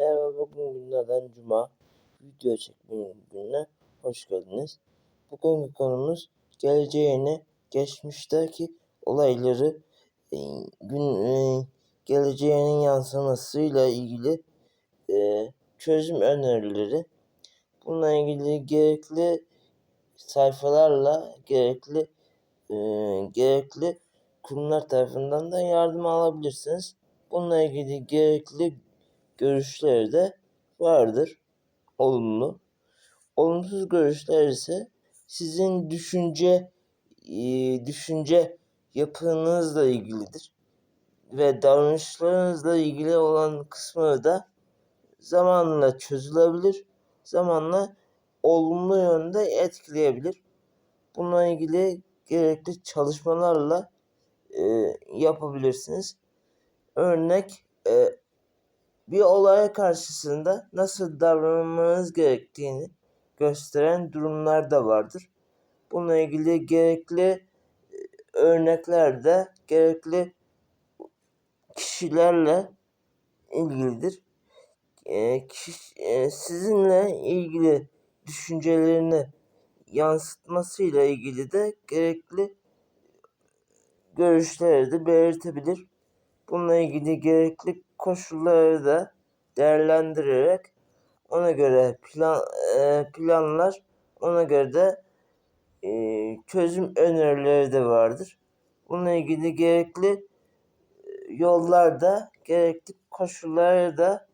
Merhaba bugün günlerden cuma video çekmenin gününe hoş geldiniz. Bugünkü konumuz geleceğini geçmişteki olayları e, gün e, geleceğinin yansımasıyla ilgili e, çözüm önerileri. Bununla ilgili gerekli sayfalarla gerekli e, gerekli kurumlar tarafından da yardım alabilirsiniz. Bununla ilgili gerekli görüşleri de vardır. Olumlu. Olumsuz görüşler ise sizin düşünce e, düşünce yapınızla ilgilidir ve davranışlarınızla ilgili olan kısmı da zamanla çözülebilir. Zamanla olumlu yönde etkileyebilir. Bununla ilgili gerekli çalışmalarla e, yapabilirsiniz. Örnek e, bir olay karşısında nasıl davranmanız gerektiğini gösteren durumlar da vardır. Bununla ilgili gerekli e, örnekler de gerekli kişilerle ilgilidir. E, e, sizinle ilgili düşüncelerini yansıtmasıyla ilgili de gerekli görüşleri de belirtebilir. Bununla ilgili gerekli koşulları da değerlendirerek ona göre plan e, planlar ona göre de e, çözüm önerileri de vardır. Bununla ilgili gerekli yollarda gerekli koşullara da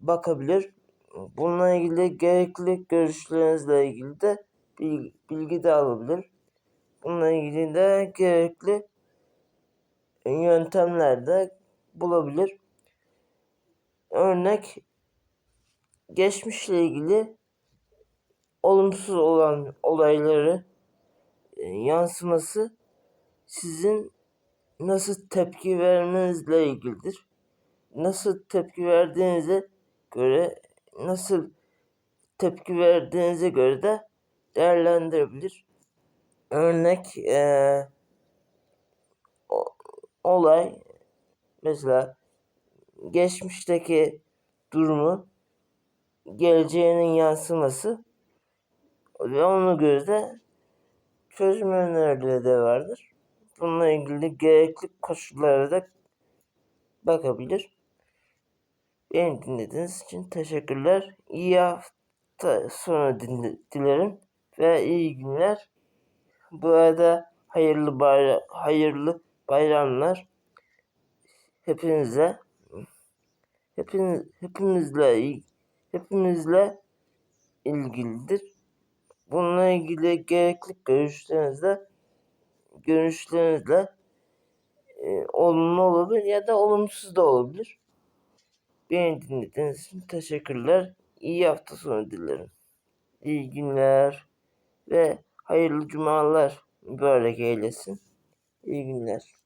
bakabilir. Bununla ilgili gerekli görüşlerinizle ilgili de bilgi de alabilir. Bununla ilgili de gerekli yöntemler de bulabilir. Örnek geçmişle ilgili olumsuz olan olayları e, yansıması sizin nasıl tepki vermenizle ilgilidir. Nasıl tepki verdiğinize göre nasıl tepki verdiğinize göre de değerlendirebilir. Örnek e, olay mesela geçmişteki durumu geleceğinin yansıması ve onu göre çözüm önerileri de vardır. Bununla ilgili gerekli koşullara da bakabilir. Beni dinlediğiniz için teşekkürler. İyi hafta sonu dilerim ve iyi günler. Bu arada hayırlı bayram, hayırlı bayramlar hepinize hepiniz hepimizle hepimizle ilgilidir. Bununla ilgili gerekli görüşlerinizle görüşlerinizle e, olumlu olabilir ya da olumsuz da olabilir. Beni dinlediğiniz için teşekkürler. İyi hafta sonu dilerim. İyi günler ve hayırlı cumalar mübarek eylesin. İyi günler.